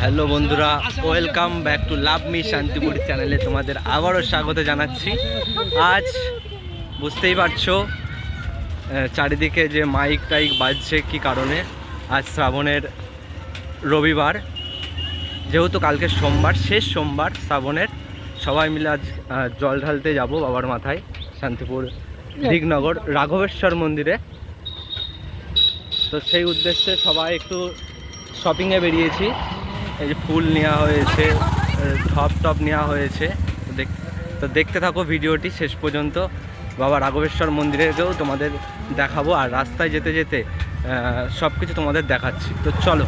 Hello বন্ধুরা welcome back to love me Shantipur চ্যানেলে তোমাদের আবারও স্বাগত জানাচ্ছি। আজ বুঝতেই পারছ চারিদিকে যে মাইক টাইক বাজছে কি কারণে, আজ শ্রাবণের রবিবার। যেহেতু কালকে সোমবার, শেষ সোমবার শ্রাবণের, সবাই মিলে আজ জল ঢালতে যাব বাবার মাথায়, শান্তিপুর দিগনগর, রাঘবেশ্বর মন্দিরে। তো সেই উদ্দেশ্যে সবাই একটু শপিংয়ে বেরিয়েছি। এই যে ফুল নেওয়া হয়েছে টপ টপ নেওয়া হয়েছে। তো দেখতে থাকো ভিডিওটি শেষ পর্যন্ত। বাবা রাঘবেশ্বর মন্দিরেকেও তোমাদের দেখাবো আর রাস্তায় যেতে যেতে সব কিছু তোমাদের দেখাচ্ছি। তো চলো।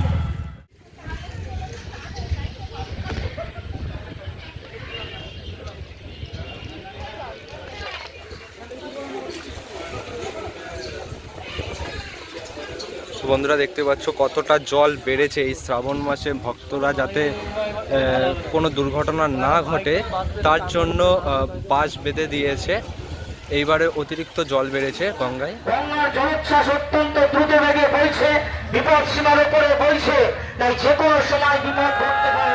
বন্ধুরা দেখতে পাচ্ছ কতটা জল বেড়েছে এই শ্রাবণ মাসে ভক্তরা যাতে কোনো দুর্ঘটনা না ঘটে তার জন্য বাস বেঁধে দিয়েছে। এইবারে অতিরিক্ত জল বেড়েছে গঙ্গায়। গঙ্গার জলোচ্ছ্বাস অত্যন্ত দ্রুত বেগে বইছে বিপদ সীমার উপরে বইছে তাই যে কোনো সময় বিপদ ঘটতে পারে।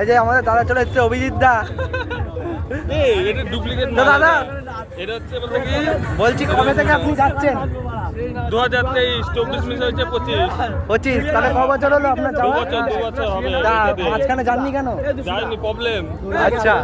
এই যে আমাদের দাদা চলে এসছে অভিজিৎ দা। এটা ডুপ্লিকেট দাদা এটা হচ্ছে বলতে কি? বলছি কবে থেকে আপনি যাচ্ছেন? দু হাজার তেইশ চব্বিশ মিস হয়েছে পঁচিশ। পঁচিশ তাহলে ক বছর হলো আপনার দু যাওয়া? বছর দু বছর হবে মাঝখানে যাননি কেন? যায়নি প্রবলেম আচ্ছা।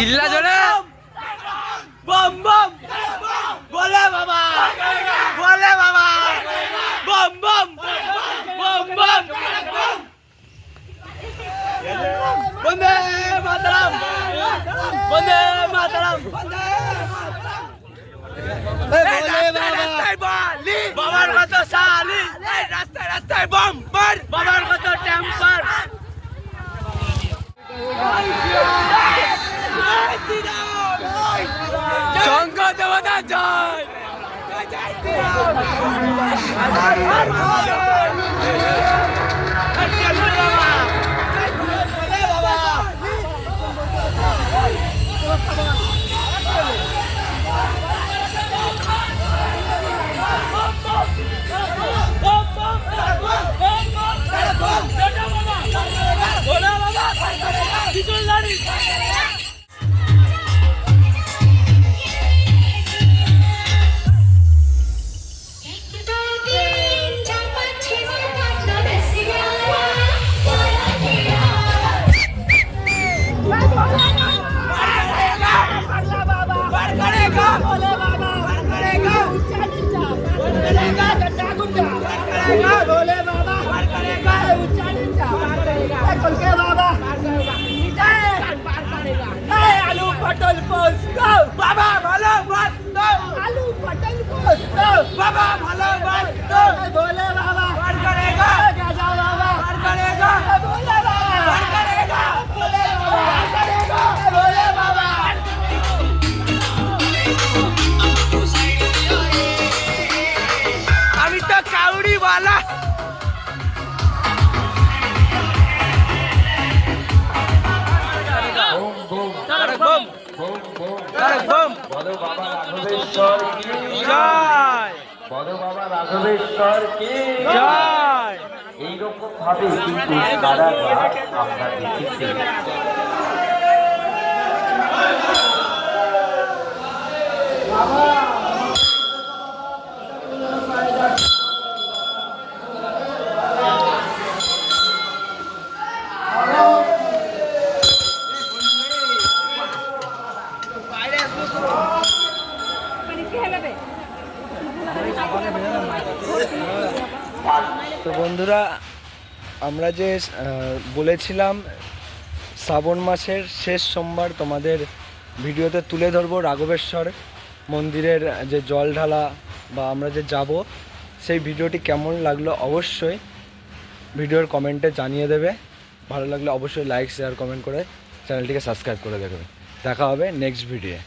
চিল্লা জোরে। বম বম বলে বাবা বলে বাবা বম বম বম বম। বন্দে মাতরম বন্দে মাতরম। বাবার কত এই রাস্তায় রাস্তায় বম বাবার কত টেম্পার। একদিন বলো বাবা রাঘবেশ্বর কি? জয়। বলো বাবা রাঘবেশ্বর কি? জয়। এইরকম ভাবে কিন্তু আমরা দেখেছি। তো বন্ধুরা, আমরা যে বলেছিলাম শ্রাবণ মাসের শেষ সোমবার তোমাদের ভিডিওতে তুলে ধরবো রাঘবেশ্বর মন্দিরের যে জল ঢালা বা আমরা যে যাব, সেই ভিডিওটি কেমন লাগল অবশ্যই ভিডিওর কমেন্টে জানিয়ে দেবে। ভালো লাগলে অবশ্যই লাইক শেয়ার কমেন্ট করে চ্যানেলটিকে সাবস্ক্রাইব করে দেবে। দেখা হবে নেক্সট ভিডিও